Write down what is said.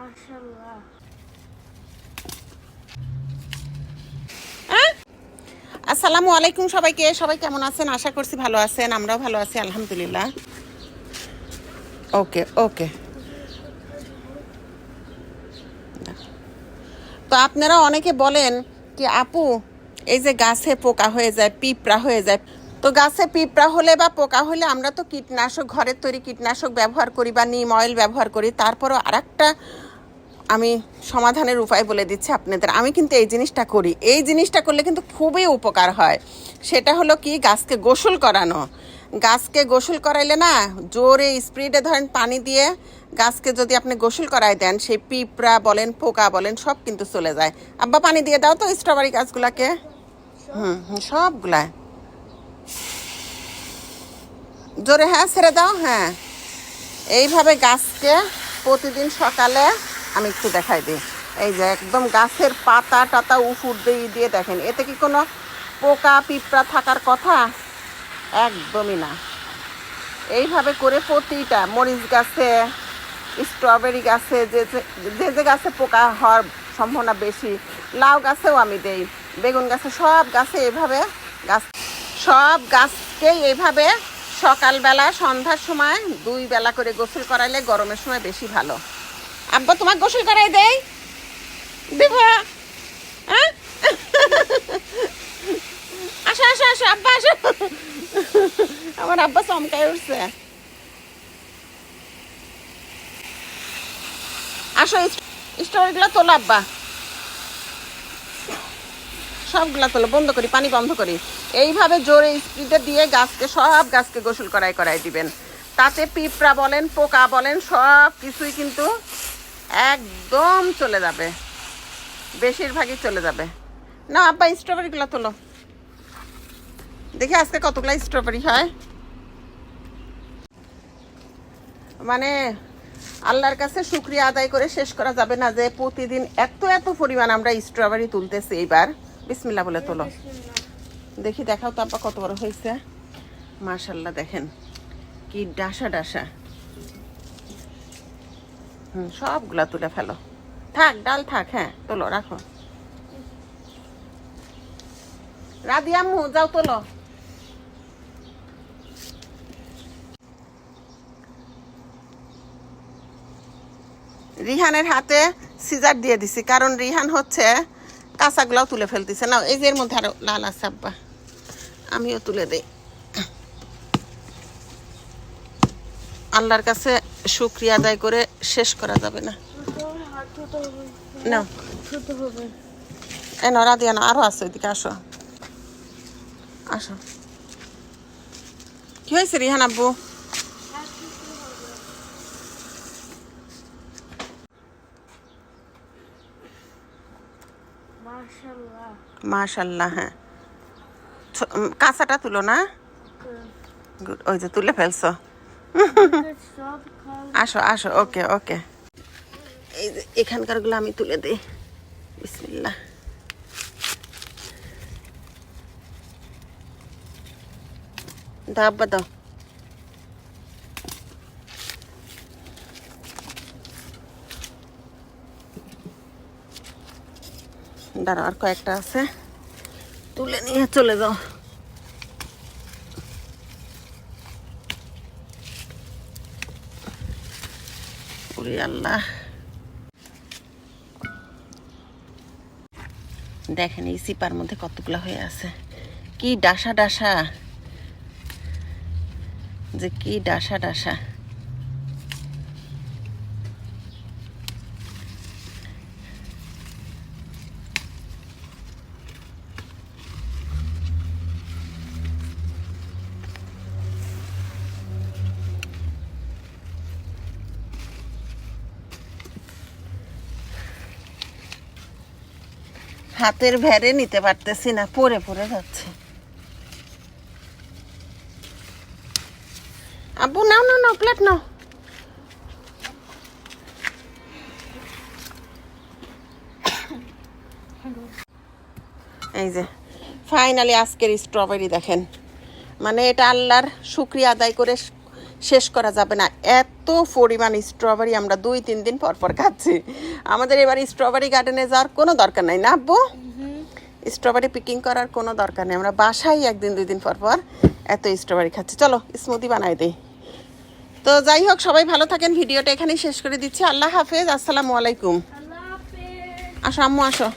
মাশাআল্লাহ। আসসালামু আলাইকুম সবাইকে। সবাই কেমন আছেন? আশা করছি ভালো আছেন। আমরাও ভালো আছি, আলহামদুলিল্লাহ। ওকে ওকে। তো আপনারা অনেকে বলেন কি, আপু, এই যে গাছে পোকা হয়ে যায়, পিঁপড়া হয়ে যায়। তো গাছে পিঁপড়া হলে বা পোকা হলে আমরা তো কীটনাশক, ঘরের তৈরি কীটনাশক ব্যবহার করি বা নিম অয়েল ব্যবহার করি। তারপরও আরেকটা আমি সমাধানের উপায় বলে দিচ্ছি আপনাদের। আমি কিন্তু এই জিনিসটা করি। এই জিনিসটা করলে কিন্তু খুবই উপকার হয়। সেটা হলো কি? গাছকে গোসল করানো। গাছকে গোসল করাইলে না, জোরে স্প্রিডে ধরেন পানি দিয়ে গাছকে যদি আপনি গোসল করাই দেন, সেই পিঁপড়া বলেন, পোকা বলেন, সব কিন্তু চলে যায়। আব্বা, পানি দিয়ে দাও তো স্ট্রবেরি গাছগুলাকে। হুম, সবগুলা। জোরে হ্যাঁ ছেড়ে দাও হ্যাঁ। এইভাবে গাছকে প্রতিদিন সকালে আমি একটু দেখাই দিই। এই যে একদম গাছের পাতা টাতা উফুর দিয়ে দিয়ে দেখেন, এতে কি কোনো পোকা পিঁপড়া থাকার কথা? একদমই না। এইভাবে করে প্রতিটা মরিচ গাছে, স্ট্রবেরি গাছে, যে যে- যে গাছে পোকা হওয়ার সম্ভাবনা বেশি, লাউ গাছেও আমি দেই, বেগুন গাছে, সব গাছে এভাবে গাছ, সব গাছকেই এইভাবে সকালবেলা, সন্ধ্যার সময় দুই বেলা করে গোসল করাইলে গরমের সময় বেশি ভালো। আব্বা তোমার গোসল করাই দেই? দেব। হ্যাঁ? আসো আসো আসো, আব্বা, আসো। আমার আব্বা চমকায় উঠছে। আসো স্টোরিগুলো তোলো, আব্বা। সবগুলা তোলো, বন্ধ করি, পানি বন্ধ করি। এইভাবে জোরে স্পিডে দিয়ে গাছকে, সব গাছকে গোসল করাই করাই দিবেন। তাতে পিঁপড়া বলেন, পোকা বলেন সব কিছুই কিন্তু একদম চলে যাবে। বেশিরভাগই চলে যাবে। না আব্বা স্ট্রবেরিগুলো তোলো। দেখি আজকে কতগুলো স্ট্রবেরি হয়। মানে আল্লাহর কাছে শুক্রিয়া আদায় করে শেষ করা যাবে না যে প্রতিদিন এত এত পরিমাণ আমরা স্ট্রবেরি তুলতেছি এইবার। বিসমিল্লা বলে তোলো। দেখি দেখাও তো আব্বা কত বড় হয়েছে। মাশাল্লাহ দেখেন। কি ডাসা ডাসা। হুম, সবগুলা তুলে ফেলো। থাক, ডাল থাক হ্যাঁ তোলো, রাখো। রাদিয়াম্মু যাও, তোলো। রিহানের হাতে সিজার দিয়ে দিছি, কারণ রিহান হচ্ছে কাঁচাগুলাও তুলে ফেলতেছে। না এই যে এর মধ্যে আরও লাল আছে, আব্বা। আমিও তুলে দেই। আল্লাহর কাছে শুক্রিয়া আদায় করে শেষ করা যাবে না। তোর হাত ছোট না। এ নরা দিয়া না আরও আছে ওইদিকে আসো। আসো। কি হয়েছে রিহান আব্বু? মাশাল্লাহ হ্যাঁ। কাঁচাটা তুলো না? ওই যে তুলে ফেলছো। আসো আসো, ওকে ওকে। এই যে এখানকারগুলো আমি তুলে দিই। বিসমিল্লাহ। দাও দাও। দাঁড়াও, আর কয়েকটা আছে। তুলে নিয়ে চলে যাও। ওরে আল্লাহ। দেখেন এই সিপার মধ্যে কতগুলো হয়ে আছে। কি ডাসা ডাসা। যে কি ডাসা ডাসা। হাতের ভেরে নিতে পারতেছি না পরে পরে যাচ্ছে। আব্বু, নাও নাও নাও প্লেট নাও। এই যে ফাইনালি আজকের স্ট্রবেরি দেখেন। মানে এটা আল্লাহর শুক্রিয়া আদায় করে শেষ করা যাবে না। এত পরিমাণ স্ট্রবেরি আমরা দুই তিন দিন পর পর খাচ্ছি। আমাদের এবার স্ট্রবেরি গার্ডেনে যাওয়ার কোনো দরকার নাই না আব্বু? স্ট্রবেরি পিকিং করার কোনো দরকার নেই। আমরা বাসায় একদিন দুই দিন পর পর এত স্ট্রবেরি খাচ্ছি। চলো স্মুদি বানাই দিই। তো যাই হোক সবাই ভালো থাকেন। ভিডিওটা এখানেই শেষ করে দিচ্ছি। আল্লাহ হাফেজ। আসসালামু আলাইকুম। আসো আম্মু আসো।